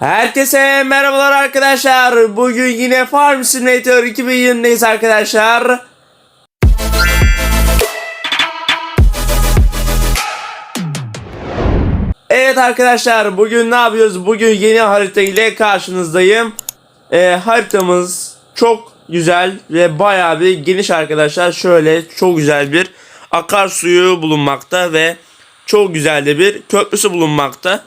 Herkese merhabalar arkadaşlar. Bugün yine Farm Simulator 2020'deyiz arkadaşlar. Evet arkadaşlar bugün ne yapıyoruz? Bugün yeni harita ile karşınızdayım. Ee, haritamız çok güzel ve bayağı bir geniş arkadaşlar. Şöyle çok güzel bir akarsuyu bulunmakta ve çok güzel de bir köprüsü bulunmakta.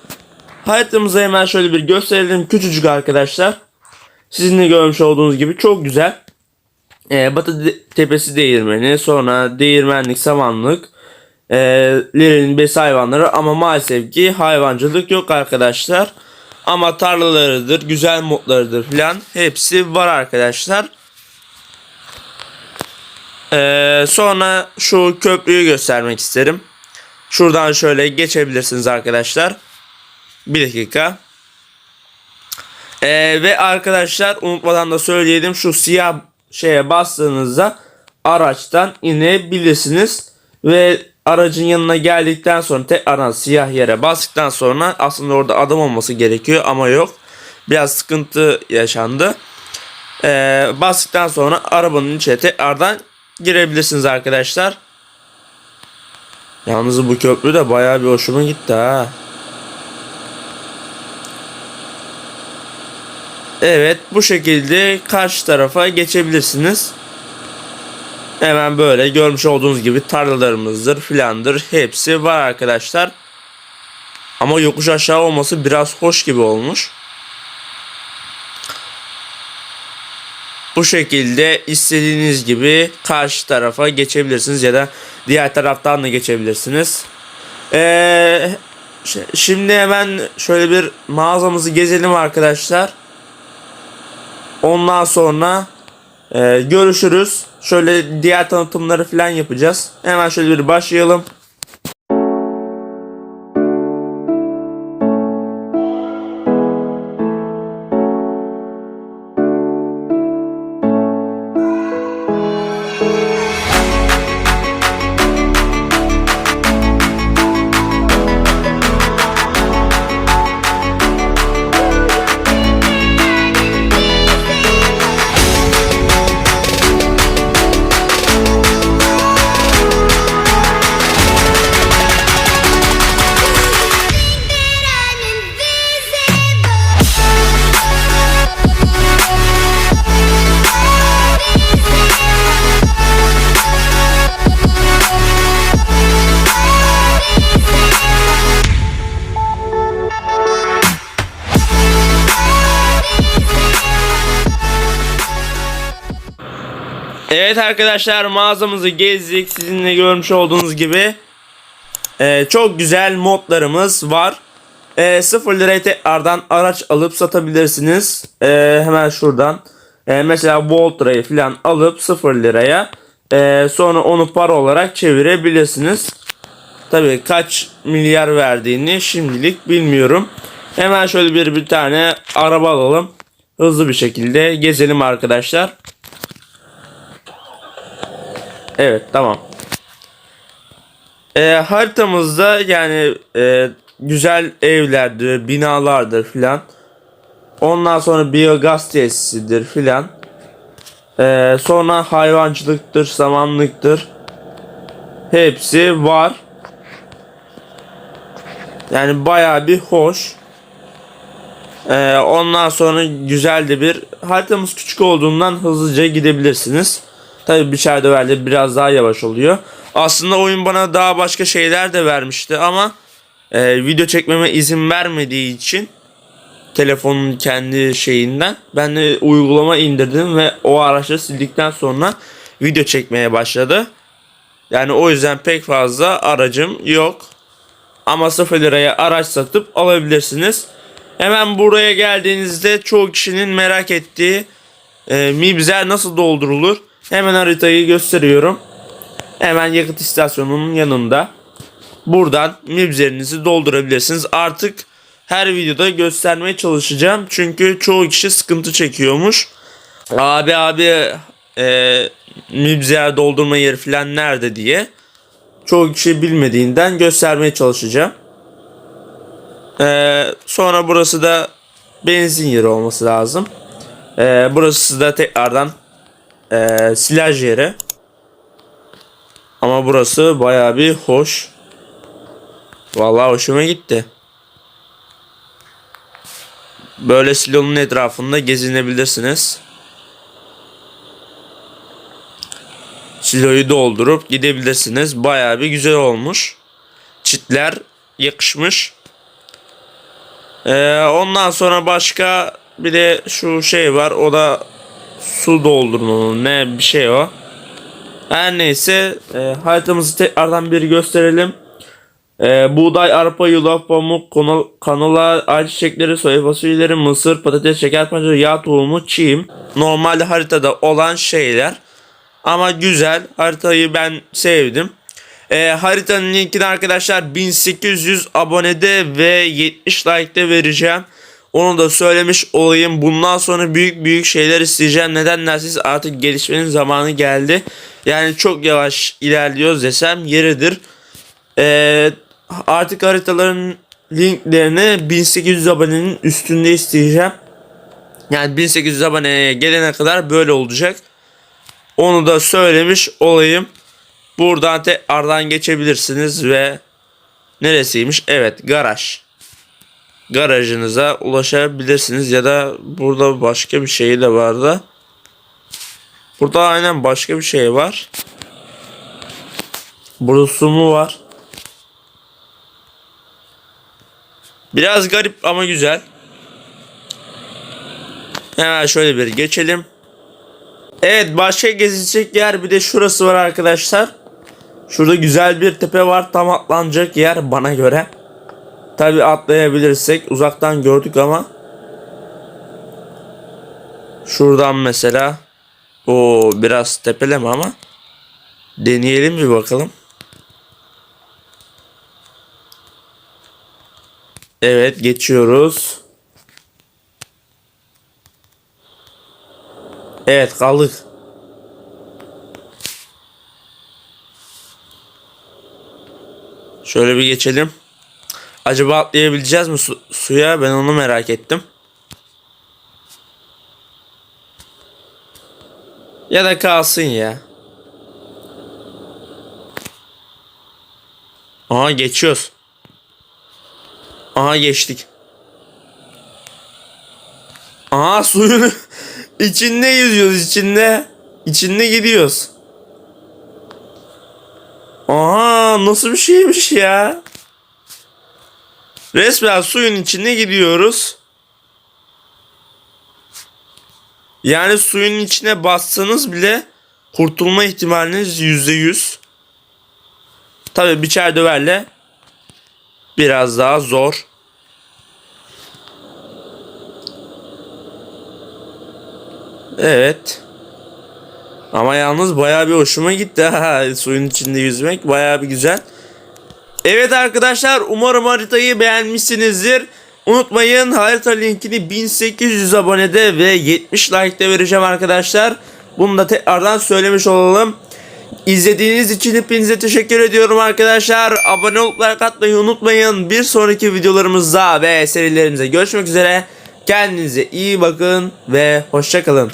Haritamızı hemen şöyle bir gösterelim. Küçücük arkadaşlar. Sizin de görmüş olduğunuz gibi çok güzel. Ee, Batı Tepesi Değirmeni, sonra Değirmenlik, Samanlık, e, Lir'in besi hayvanları ama maalesef ki hayvancılık yok arkadaşlar. Ama tarlalarıdır, güzel modlarıdır filan hepsi var arkadaşlar. Ee, sonra şu köprüyü göstermek isterim. Şuradan şöyle geçebilirsiniz arkadaşlar. Bir dakika. Ee, ve arkadaşlar unutmadan da söyleyelim şu siyah şeye bastığınızda araçtan inebilirsiniz. Ve aracın yanına geldikten sonra tekrardan siyah yere bastıktan sonra aslında orada adam olması gerekiyor ama yok. Biraz sıkıntı yaşandı. Ee, bastıktan sonra arabanın içine tekrardan girebilirsiniz arkadaşlar. Yalnız bu köprü de bayağı bir hoşuma gitti ha. Evet bu şekilde karşı tarafa geçebilirsiniz. Hemen böyle görmüş olduğunuz gibi tarlalarımızdır filandır hepsi var arkadaşlar. Ama yokuş aşağı olması biraz hoş gibi olmuş. Bu şekilde istediğiniz gibi karşı tarafa geçebilirsiniz ya da diğer taraftan da geçebilirsiniz. Ee, şimdi hemen şöyle bir mağazamızı gezelim arkadaşlar. Ondan sonra e, görüşürüz. Şöyle diğer tanıtımları falan yapacağız. Hemen şöyle bir başlayalım. Evet arkadaşlar mağazamızı gezdik. Sizinle görmüş olduğunuz gibi e, çok güzel modlarımız var. E, 0 liraya tekrardan araç alıp satabilirsiniz. E, hemen şuradan. E, mesela Voltra'yı falan alıp 0 liraya e, sonra onu para olarak çevirebilirsiniz. Tabii kaç milyar verdiğini şimdilik bilmiyorum. Hemen şöyle bir bir tane araba alalım. Hızlı bir şekilde gezelim arkadaşlar. Evet tamam. Ee, haritamızda yani e, güzel evlerdir, binalardır filan. Ondan sonra biyogaz tesisidir filan. Ee, sonra hayvancılıktır, samanlıktır. Hepsi var. Yani bayağı bir hoş. Ee, ondan sonra güzel de bir haritamız küçük olduğundan hızlıca gidebilirsiniz. Tabii bir şer döverle biraz daha yavaş oluyor. Aslında oyun bana daha başka şeyler de vermişti ama e, video çekmeme izin vermediği için telefonun kendi şeyinden ben de uygulama indirdim ve o araçları sildikten sonra video çekmeye başladı. Yani o yüzden pek fazla aracım yok. Ama 0 liraya araç satıp alabilirsiniz. Hemen buraya geldiğinizde çoğu kişinin merak ettiği e, mibzer nasıl doldurulur? Hemen haritayı gösteriyorum. Hemen yakıt istasyonunun yanında. Buradan mibzerinizi doldurabilirsiniz. Artık her videoda göstermeye çalışacağım. Çünkü çoğu kişi sıkıntı çekiyormuş. Abi abi e, mibzer doldurma yeri falan nerede diye. Çoğu kişi bilmediğinden göstermeye çalışacağım. E, sonra burası da benzin yeri olması lazım. Ee, burası da tekrardan ee, silaj yeri. Ama burası bayağı bir hoş. Vallahi hoşuma gitti. Böyle silonun etrafında gezinebilirsiniz. Siloyu doldurup gidebilirsiniz. Bayağı bir güzel olmuş. Çitler yakışmış. Ee, ondan sonra başka bir de şu şey var. O da su doldurma ne bir şey o. Her neyse e, haritamızı tekrardan bir gösterelim. E, buğday, arpa, yulaf, pamuk, kanal, kanola, ayçiçekleri, soya fasulyeleri, mısır, patates, şeker pancarı, yağ tohumu, çiğim. Normalde haritada olan şeyler. Ama güzel. Haritayı ben sevdim. E, haritanın linkini arkadaşlar 1800 abonede ve 70 like'de vereceğim. Onu da söylemiş olayım. Bundan sonra büyük büyük şeyler isteyeceğim. Neden derseniz artık gelişmenin zamanı geldi. Yani çok yavaş ilerliyoruz desem yeridir. Ee, artık haritaların linklerini 1800 abonenin üstünde isteyeceğim. Yani 1800 aboneye gelene kadar böyle olacak. Onu da söylemiş olayım. Buradan tekrardan geçebilirsiniz ve neresiymiş? Evet garaj. Garajınıza ulaşabilirsiniz ya da burada başka bir şey de vardı. Burada aynen başka bir şey var. Burada su mu var? Biraz garip ama güzel. Hemen şöyle bir geçelim. Evet başka gezilecek yer bir de şurası var arkadaşlar. Şurada güzel bir tepe var tam atlanacak yer bana göre. Tabi atlayabilirsek uzaktan gördük ama. Şuradan mesela. o biraz tepeleme ama. Deneyelim bir bakalım. Evet geçiyoruz. Evet kaldık. Şöyle bir geçelim. Acaba atlayabileceğiz mi su- suya? Ben onu merak ettim. Ya da kalsın ya. Aha geçiyoruz. Aha geçtik. Aha suyun içinde yüzüyoruz içinde. İçinde gidiyoruz. Aha nasıl bir şeymiş ya. Resmen suyun içine gidiyoruz. Yani suyun içine bassanız bile kurtulma ihtimaliniz yüzde yüz. Tabi biçer döverle biraz daha zor. Evet. Ama yalnız bayağı bir hoşuma gitti. Suyun içinde yüzmek bayağı bir güzel. Evet arkadaşlar umarım haritayı beğenmişsinizdir. Unutmayın harita linkini 1800 abonede ve 70 like'de vereceğim arkadaşlar. Bunu da tekrardan söylemiş olalım. İzlediğiniz için hepinize teşekkür ediyorum arkadaşlar. Abone olup like atmayı unutmayın. Bir sonraki videolarımızda ve serilerimize görüşmek üzere. Kendinize iyi bakın ve hoşçakalın.